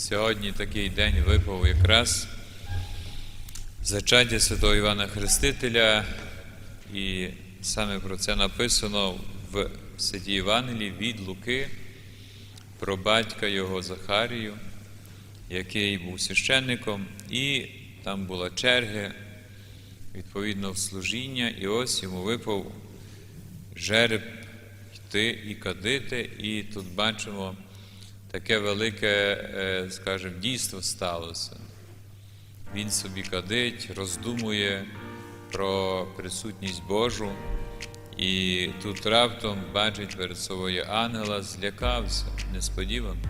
Сьогодні такий день випав якраз зачаття святого Івана Хрестителя, і саме про це написано в Святій Євангелії від Луки про батька його Захарію, який був священником, і там була черга, відповідно, в служіння, і ось йому випав жереб йти і кадити, і тут бачимо таке велике, е, скажімо, дійство сталося. Він собі кадить, роздумує про присутність Божу, і тут раптом бачить перед собою ангела, злякався, несподівано.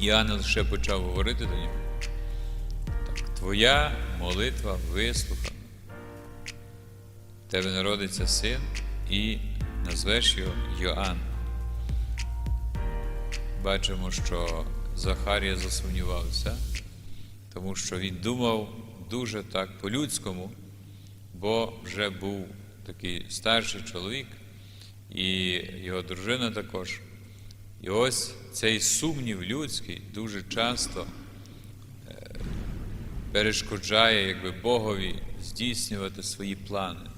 І ангел ще почав говорити до нього. Так, твоя молитва вислухана. В тебе народиться син і назвеш його Йоанн. Бачимо, що Захарія засумнівався, тому що він думав дуже так по-людському, бо вже був такий старший чоловік, і його дружина також. І ось цей сумнів людський дуже часто е, перешкоджає якби, Богові здійснювати свої плани.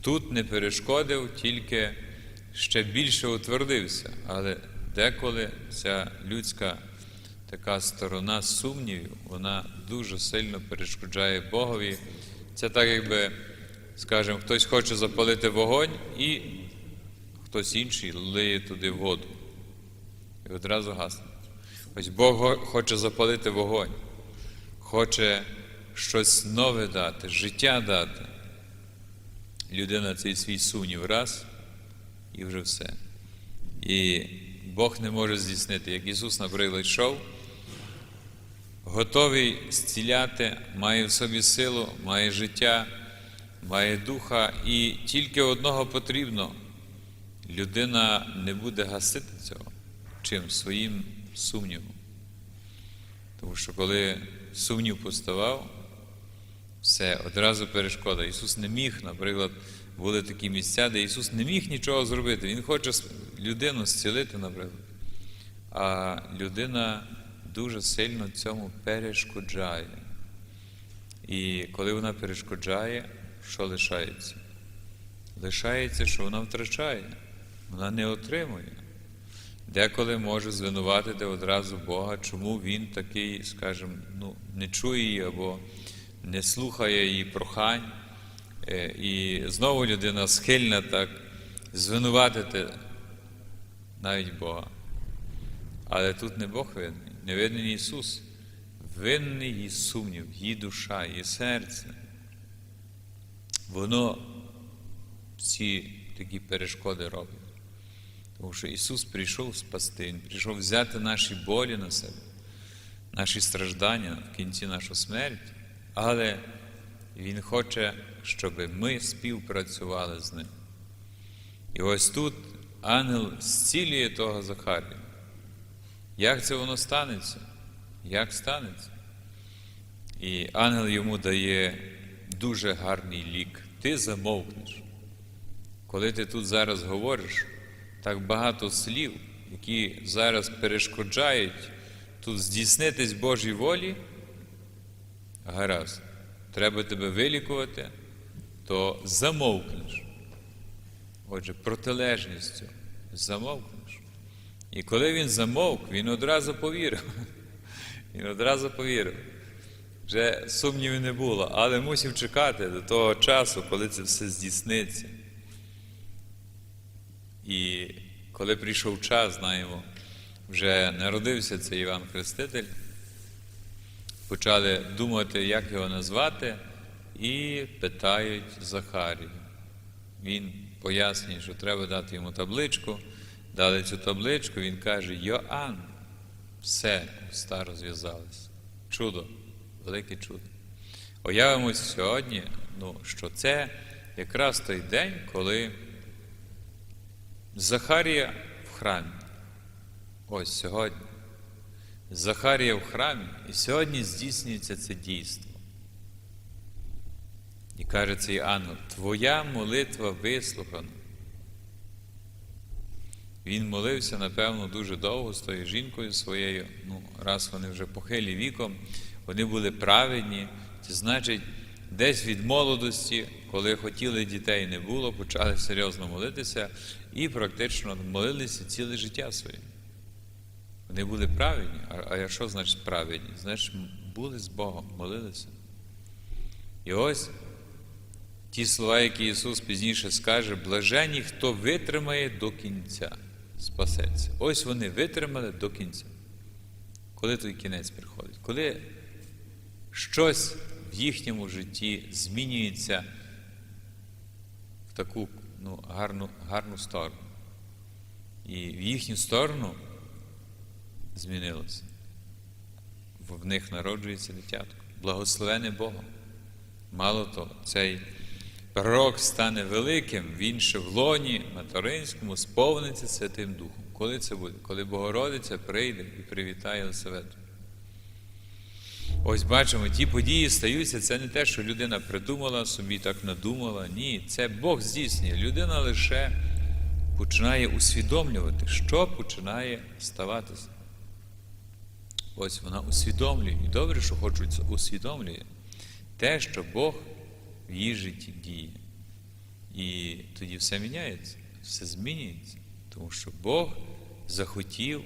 Тут не перешкодив, тільки ще більше утвердився, але деколи ця людська така сторона сумнівів, вона дуже сильно перешкоджає Богові. Це так, якби, скажімо, хтось хоче запалити вогонь і хтось інший лиє туди воду. І одразу гасне. Ось Бог хоче запалити вогонь, хоче щось нове дати, життя дати. Людина цей свій сумнів раз і вже все. І Бог не може здійснити, як Ісус, наприклад, йшов, готовий зціляти, має в собі силу, має життя, має духа, і тільки одного потрібно. Людина не буде гасити цього чим своїм сумнівом. Тому що коли сумнів поставав, все одразу перешкода. Ісус не міг, наприклад, були такі місця, де Ісус не міг нічого зробити. Він хоче людину зцілити, наприклад. А людина дуже сильно цьому перешкоджає. І коли вона перешкоджає, що лишається? Лишається, що вона втрачає, вона не отримує. Деколи може звинуватити одразу Бога, чому він такий, скажімо, ну, не чує її або не слухає її прохань. Е, І знову людина схильна так звинуватити навіть Бога. Але тут не Бог винний, не винний Ісус. Винний її сумнів, її душа, її серце. Воно всі такі перешкоди робить. Тому що Ісус прийшов спасти, Він прийшов взяти наші болі на себе, наші страждання в кінці нашу смерть, але Він хоче, щоб ми співпрацювали з Ним. І ось тут ангел зцілює того Захарія. Як це воно станеться? Як станеться? І ангел йому дає дуже гарний лік. Ти замовкнеш. Коли ти тут зараз говориш, так багато слів, які зараз перешкоджають тут здійснитись Божій волі, гаразд, треба тебе вилікувати, то замовкнеш. Отже, протилежністю замовкнеш. І коли він замовк, він одразу повірив. Він одразу повірив. Вже сумнівів не було, але мусив чекати до того часу, коли це все здійсниться. І коли прийшов час, знаємо, вже народився цей Іван Хреститель, почали думати, як його назвати, і питають Захарію. Він пояснює, що треба дати йому табличку. Дали цю табличку, він каже: Йоанн, все, уста розв'язалися. Чудо, велике чудо. Уявимося сьогодні, ну, що це якраз той день, коли Захарія в храмі. Ось сьогодні. Захарія в храмі, і сьогодні здійснюється це дійство. І каже цей ангел, твоя молитва вислухана. Він молився, напевно, дуже довго з тою жінкою своєю. Ну, раз вони вже похилі віком, вони були праведні. Це значить, десь від молодості, коли хотіли дітей не було, почали серйозно молитися і практично молилися ціле життя своє. Вони були праведні. А, що значить праведні? Значить, були з Богом, молилися. І ось ті слова, які Ісус пізніше скаже, блажені, хто витримає до кінця, спасеться. Ось вони витримали до кінця. Коли той кінець приходить? Коли щось в їхньому житті змінюється в таку ну, гарну, гарну сторону. І в їхню сторону змінилося. В них народжується дитятко. Благословене Богом. Мало того, цей пророк стане великим, він ще в лоні материнському сповниться Святим Духом. Коли це буде? Коли Богородиця прийде і привітає Єлисавету. Ось бачимо, ті події стаються, це не те, що людина придумала собі, так надумала. Ні, це Бог здійснює. Людина лише починає усвідомлювати, що починає ставатися. Ось вона усвідомлює. І добре, що хочуть усвідомлює те, що Бог в її житті діє. І тоді все міняється, все змінюється, тому що Бог захотів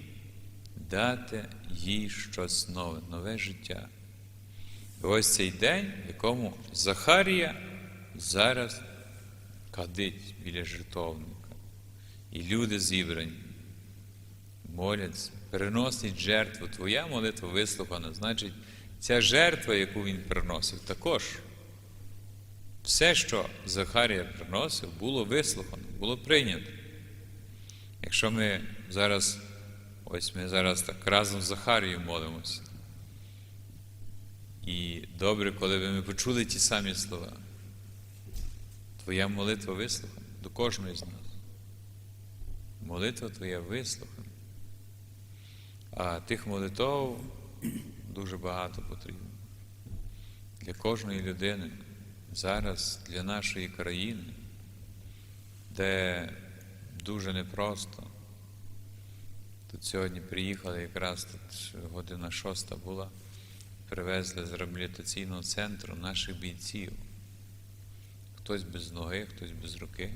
дати їй щось нове, нове життя. І ось цей день, в якому Захарія зараз кадить біля жертовника. І люди зібрані, моляться, переносять жертву. Твоя молитва вислухана. Значить, ця жертва, яку він приносив, також. Все, що Захарія приносив, було вислухано, було прийнято. Якщо ми зараз, ось ми зараз так разом з Захарією молимося. І добре, коли б ми почули ті самі слова. Твоя молитва вислухана до кожної з нас. Молитва твоя вислухана. А тих молитв дуже багато потрібно. Для кожної людини, зараз для нашої країни, де дуже непросто. Тут сьогодні приїхали, якраз тут година шоста була, привезли з реабілітаційного центру наших бійців. Хтось без ноги, хтось без руки,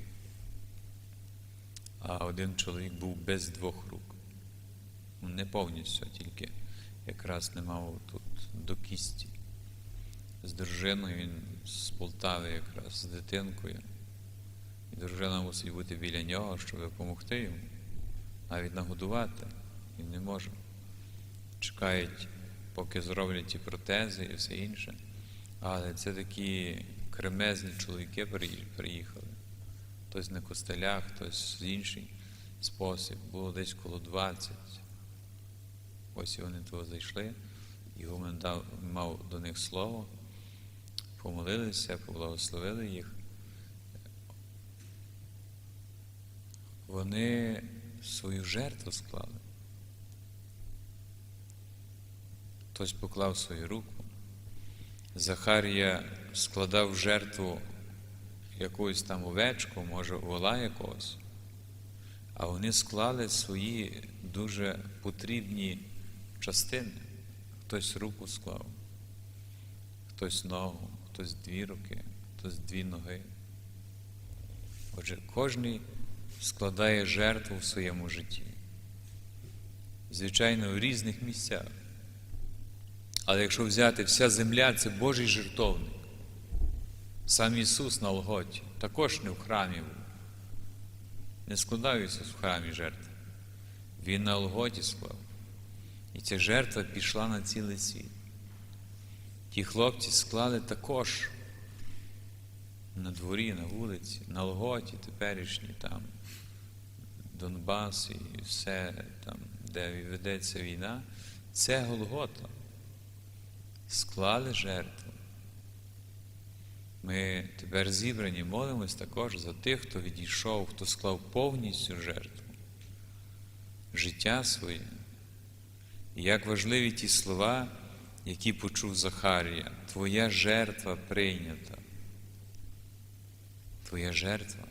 а один чоловік був без двох рук. Ну, Не повністю, тільки якраз не мав тут до кісті. З дружиною він з Полтави якраз з дитинкою. І дружина мусить бути біля нього, щоб допомогти йому, навіть нагодувати. Він не може. Чекають, поки зроблять ті протези і все інше. Але це такі кремезні чоловіки приїхали. Хтось на костелях, хтось з інший спосіб. Було десь коло 20. Ось вони того зайшли, Гумен дав, мав до них слово, помолилися, поблагословили їх. Вони свою жертву склали. Хтось поклав свою руку. Захарія складав жертву якусь там овечку, може, вола якогось, а вони склали свої дуже потрібні частини. Хтось руку склав, хтось ногу, хтось дві руки, хтось дві ноги. Отже, кожен складає жертву в своєму житті. Звичайно, в різних місцях. Але якщо взяти вся земля, це Божий жертовник. Сам Ісус на Лготі також не в храмі був. Не складав Ісус в храмі жертви. Він на Лготі склав. Ця жертва пішла на цілий світ. Ті хлопці склали також на дворі, на вулиці, на Лготі теперішні там, Донбас і все там, де ведеться війна, це Голгота. Склали жертву. Ми тепер зібрані, молимось також за тих, хто відійшов, хто склав повністю жертву, життя своє. Як важливі ті слова, які почув Захарія, Твоя жертва прийнята. Твоя жертва.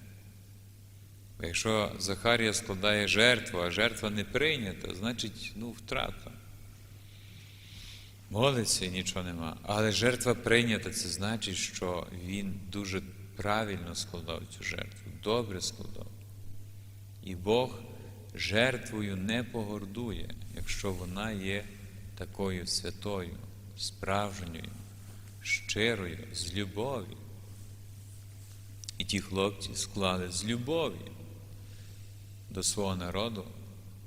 Бо якщо Захарія складає жертву, а жертва не прийнята, значить ну, втрата. Молиться і нічого нема. Але жертва прийнята, це значить, що він дуже правильно складав цю жертву, добре складав. І Бог жертвою не погордує, якщо вона є такою святою, справжньою, щирою, з любов'ю. І ті хлопці склали з любов'ю до свого народу,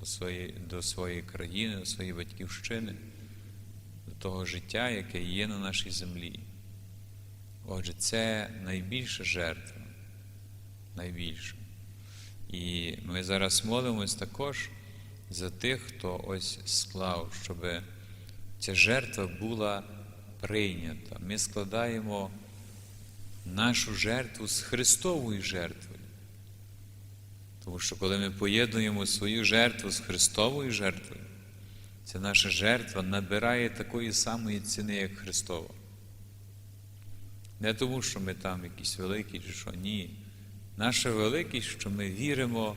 до своєї, до своєї країни, до своєї батьківщини, до того життя, яке є на нашій землі. Отже, це найбільша жертва, найбільша. І ми зараз молимось також за тих, хто ось склав, щоб ця жертва була прийнята. Ми складаємо нашу жертву з Христовою жертвою. Тому що коли ми поєднуємо свою жертву з Христовою жертвою, ця наша жертва набирає такої самої ціни, як Христова. Не тому, що ми там якісь великі чи що, ні. Наша великість, що ми віримо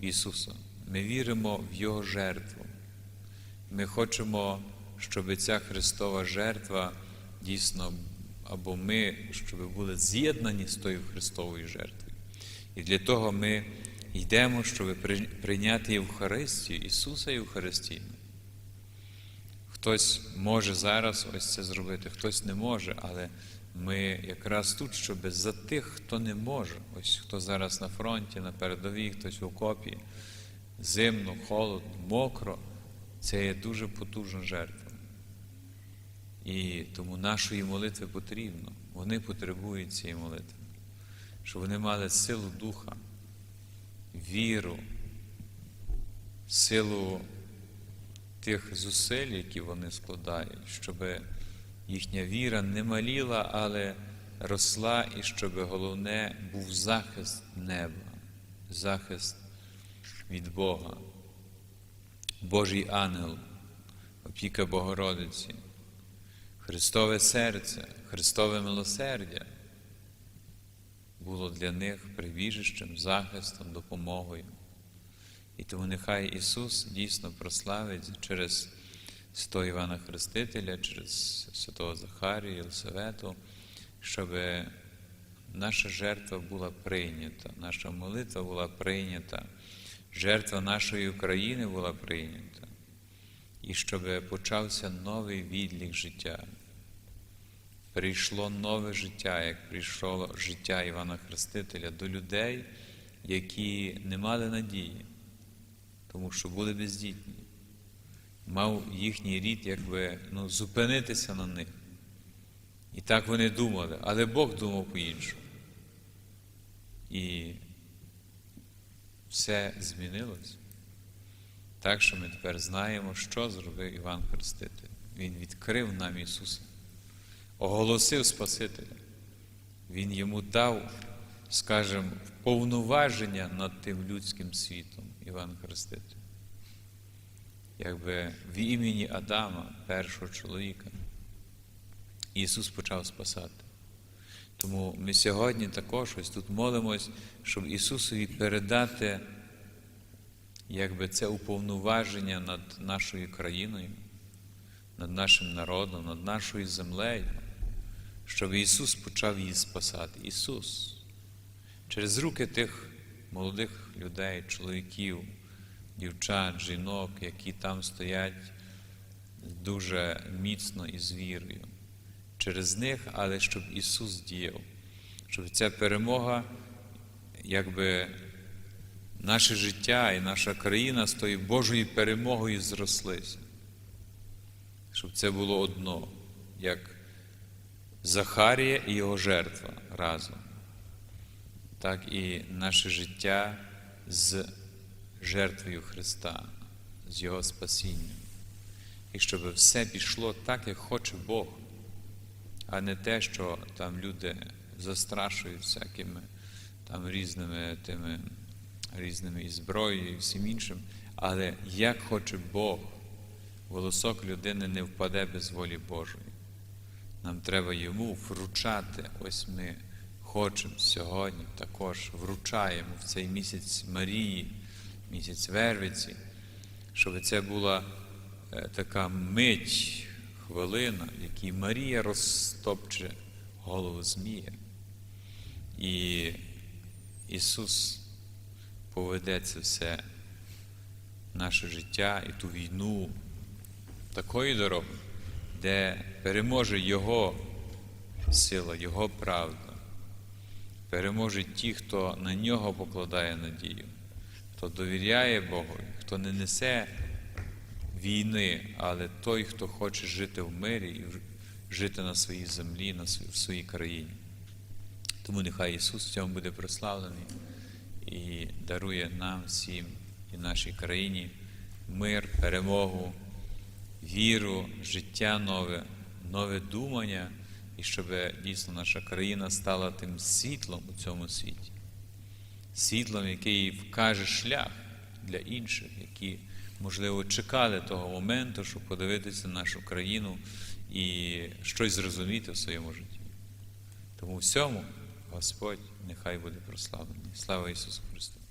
в Ісуса, ми віримо в Його жертву. Ми хочемо, щоб ця Христова жертва дійсно, або ми, щоб були з'єднані з тою Христовою жертвою. І для того ми йдемо, щоб прийняти Євхаристію, Ісуса Євхаристійну. Хтось може зараз ось це зробити, хтось не може, але ми якраз тут, щоб за тих, хто не може, ось хто зараз на фронті, на передовій, хтось в окопі, зимно, холодно, мокро, це є дуже потужна жертва. І тому нашої молитви потрібно. Вони потребують цієї молитви, щоб вони мали силу духа, віру, силу тих зусиль, які вони складають, щоб їхня віра не маліла, але росла, і щоб головне був захист неба, захист від Бога, Божий ангел, опіка Богородиці, Христове серце, Христове милосердя було для них прибіжищем, захистом, допомогою. І тому нехай Ісус дійсно прославить через святого Івана Хрестителя, через святого Захарію, Єлисавету, щоб наша жертва була прийнята, наша молитва була прийнята, жертва нашої України була прийнята, і щоб почався новий відлік життя. Прийшло нове життя, як прийшло життя Івана Хрестителя до людей, які не мали надії, тому що були бездітні мав їхній рід якби ну, зупинитися на них. І так вони думали, але Бог думав по-іншому. І все змінилось. Так що ми тепер знаємо, що зробив Іван Хреститель. Він відкрив нам Ісуса, оголосив Спасителя. Він йому дав, скажімо, повноваження над тим людським світом, Іван Хреститель якби в імені Адама, першого чоловіка, Ісус почав спасати. Тому ми сьогодні також ось тут молимось, щоб Ісусові передати якби це уповноваження над нашою країною, над нашим народом, над нашою землею, щоб Ісус почав її спасати. Ісус через руки тих молодих людей, чоловіків дівчат, жінок, які там стоять дуже міцно і з вірою. Через них, але щоб Ісус діяв, щоб ця перемога, якби наше життя і наша країна з тою Божою перемогою зрослися. Щоб це було одно, як Захарія і його жертва разом, так і наше життя з жертвою Христа, з Його спасінням. І щоб все пішло так, як хоче Бог, а не те, що там люди застрашують всякими там різними тими різними і зброєю, і всім іншим. Але як хоче Бог, волосок людини не впаде без волі Божої. Нам треба йому вручати, ось ми хочемо сьогодні також вручаємо в цей місяць Марії, місяць Вервиці, щоб це була е, така мить, хвилина, в якій Марія розтопче голову Змія. І Ісус поведе це все наше життя і ту війну такої дороги, де переможе Його сила, Його правда, переможе ті, хто на нього покладає надію, хто довіряє Богу, хто не несе війни, але той, хто хоче жити в мирі і жити на своїй землі, на св- в своїй країні. Тому нехай Ісус в цьому буде прославлений і дарує нам всім і нашій країні мир, перемогу, віру, життя нове, нове думання, і щоб дійсно наша країна стала тим світлом у цьому світі, світлом, який вкаже шлях для інших, які, можливо, чекали того моменту, щоб подивитися на нашу країну і щось зрозуміти в своєму житті. Тому всьому Господь нехай буде прославлений. Слава Ісусу Христу!